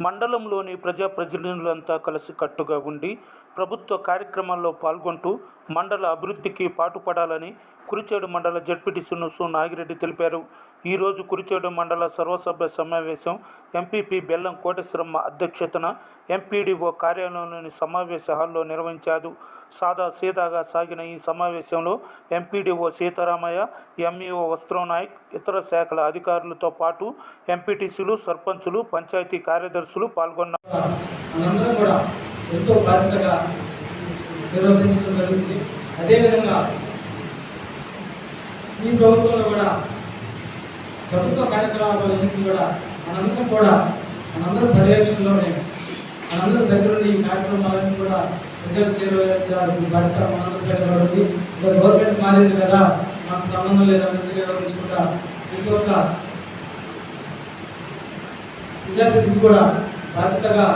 మండలంలోని ప్రజా ప్రజాప్రతినిధులంతా కలిసికట్టుగా ఉండి ప్రభుత్వ కార్యక్రమాల్లో పాల్గొంటూ మండల అభివృద్ధికి పాటుపడాలని కురిచేడు మండల జడ్పీటీసీ సు నాగిరెడ్డి తెలిపారు. ఈరోజు కురిచేడు మండల సర్వసభ్య సమావేశం ఎంపీపీ బెల్లం కోటేశ్వరమ్మ అధ్యక్షతన ఎంపీడీఓ కార్యాలయంలోని సమావేశ హాల్లో నిర్వహించారు. సాదా సీదాగా సాగిన ఈ సమావేశంలో ఎంపీడీఓ సీతారామయ్య ఎంఈఓ వస్త్రం నాయక్ ఇతర శాఖల అధికారులతో పాటు ఎంపీటీసీలు సర్పంచులు పంచాయతీ కార్యదర్శులు పాల్గొన్నారు. అదేవిధంగా ఈ ప్రభుత్వంలో కూడా ప్రభుత్వ కార్యక్రమాలన్నింటినీ కూడా మనందరం కూడా మనందరం పర్యవేక్షణలోనే మనందరం దగ్గరుండి ఈ కార్యక్రమాలన్నీ కూడా ప్రజలు చేరవేర్చాల్సిన బాధ్యత మనందరం మీద ఇంకా గవర్నమెంట్ మారింది కదా మాకు సంబంధం లేదన్నది నిర్వహించుకుంటా ప్రతి ఒక్క విద్యార్థులకు కూడా బాధ్యతగా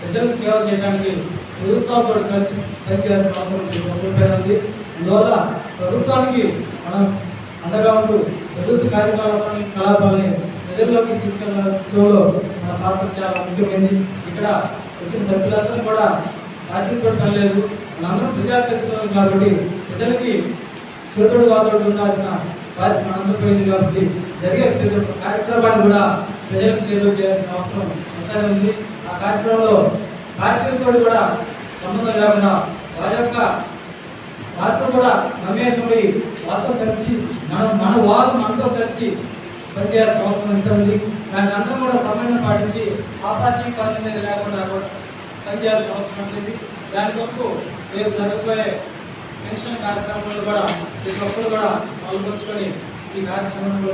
ప్రజలకు సేవ చేయడానికి ప్రభుత్వం కూడా కలిసి పనిచేయాల్సిన అవసరం ఉంది. ప్రభుత్వం ఉంది. అందువల్ల ప్రభుత్వానికి మనం అండగా ఉంటూ ప్రభుత్వ కార్యకలాపాలని కలాపాలని ప్రజల్లోకి తీసుకెళ్ళడంలో మన పాత్ర చాలా ముఖ్యమైనది ఇక్కడ వచ్చిన సభ్యులందరూ కూడా పార్టీతో పని లేదు. మనందరం ప్రజాప్రతినిధులు కాబట్టి ప్రజలకి చేతుడు వాతోడు ఉండాల్సిన బాధ్యత మనందరిపై ఉంది కాబట్టి జరిగే ప్రతి ఒక్క కార్యక్రమాన్ని కూడా ప్రజలకు చేరువ చేయాల్సిన అవసరం ఎంతైనా ఉంది. ఆ కార్యక్రమంలో కార్యక్రమంతో కూడా సంబంధం లేకుండా వారి యొక్క వారితో కూడా మమేకమై వారు కలిసి మన మన వారు మనతో కలిసి పనిచేయాల్సిన అవసరం ఎంత ఉంది? దాన్ని అందరం కూడా సమన్వయం పాటించి ఆ పార్టీ పార్టీ లేకుండా పనిచేయాల్సిన అవసరం ఉంటుంది దాని కొరకు రేపు జరగబోయే పెన్షన్ కార్యక్రమంలో కూడా ప్రతి ఒక్కరు కూడా పాల్పంచుకొని ఈ కార్యక్రమంలో